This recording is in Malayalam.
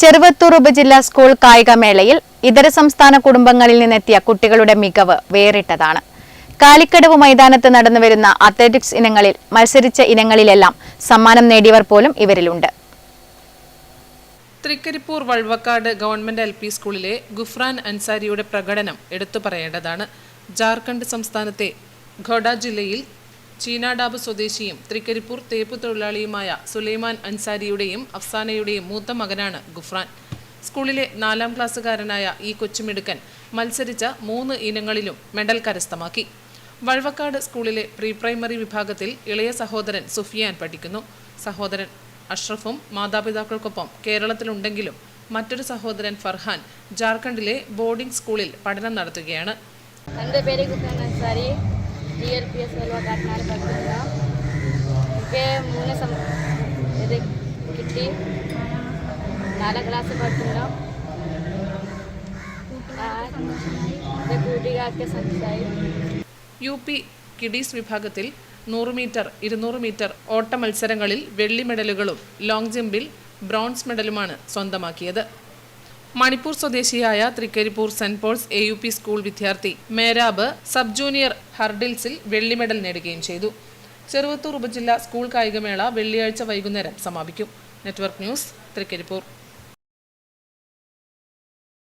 ചെറുവത്തൂർ ഉപജില്ലാ സ്കൂൾ കായികമേളയിൽ ഇതര സംസ്ഥാന കുടുംബങ്ങളിൽ നിന്നെത്തിയ കുട്ടികളുടെ മികവ് വേറിട്ടതാണ്. കാലിക്കടവ് മൈതാനത്ത് നടന്നുവരുന്ന അത്ലറ്റിക്സ് ഇനങ്ങളിൽ മത്സരിച്ച ഇനങ്ങളിലെല്ലാം സമ്മാനം നേടിയവർ പോലും ഇവരിലുണ്ട്. Thrikkaripur Valvakkad government L P സ്കൂളിലെ ഗുഫ്രാൻ അൻസാരിയുടെ പ്രകടനം എടുത്തു പറയേണ്ടതാണ്. ജാർഖണ്ഡ് സംസ്ഥാനത്തെ ഖോഡ ജില്ലയിൽ ചീനാഡാബ് സ്വദേശിയും തൃക്കരിപ്പൂർ തേപ്പ് തൊഴിലാളിയുമായ സുലൈമാൻ അൻസാരിയുടെയും അഫ്സാനയുടെയും മൂത്ത മകനാണ് ഗുഫ്രാൻ. സ്കൂളിലെ നാലാം ക്ലാസ്സുകാരനായ ഈ കൊച്ചുമിടുക്കൻ മത്സരിച്ച മൂന്ന് ഇനങ്ങളിലും മെഡൽ കരസ്ഥമാക്കി. വഴവക്കാട് സ്കൂളിലെ പ്രീ പ്രൈമറി വിഭാഗത്തിൽ ഇളയ സഹോദരൻ സുഫിയാൻ പഠിക്കുന്നു. സഹോദരൻ അഷ്റഫും മാതാപിതാക്കൾക്കൊപ്പം കേരളത്തിലുണ്ടെങ്കിലും മറ്റൊരു സഹോദരൻ ഫർഹാൻ ജാർഖണ്ഡിലെ ബോർഡിംഗ് സ്കൂളിൽ പഠനം നടത്തുകയാണ്. എന്റെ പേര് Kuttan Ansari D L P S വെൽവക്കാട്ടിനാണ് പഠിക്കുന്നത് എനിക്ക് മൂന്ന് സം ഇത് കിട്ടി നാലാം ക്ലാസ് പഠിക്കുന്നു എന്റെ യു പി കിഡീസ് വിഭാഗത്തിൽ നൂറ് മീറ്റർ ഇരുന്നൂറ് മീറ്റർ ഓട്ട മത്സരങ്ങളിൽ വെള്ളി മെഡലുകളും ലോങ് ജമ്പിൽ ബ്രോൺസ് മെഡലുമാണ് സ്വന്തമാക്കിയത്. മണിപ്പൂർ സ്വദേശിയായ Thrikkaripur saint Paul's A U P school വിദ്യാർത്ഥി മേരാബ് സബ് ജൂനിയർ ഹർഡിൽസിൽ വെള്ളി മെഡൽ നേടുകയും ചെയ്തു. ചെറുവത്തൂർ ഉപജില്ല സ്കൂൾ കായികമേള വെള്ളിയാഴ്ച വൈകുന്നേരം സമാപിക്കും. Network news Thrikkaripur.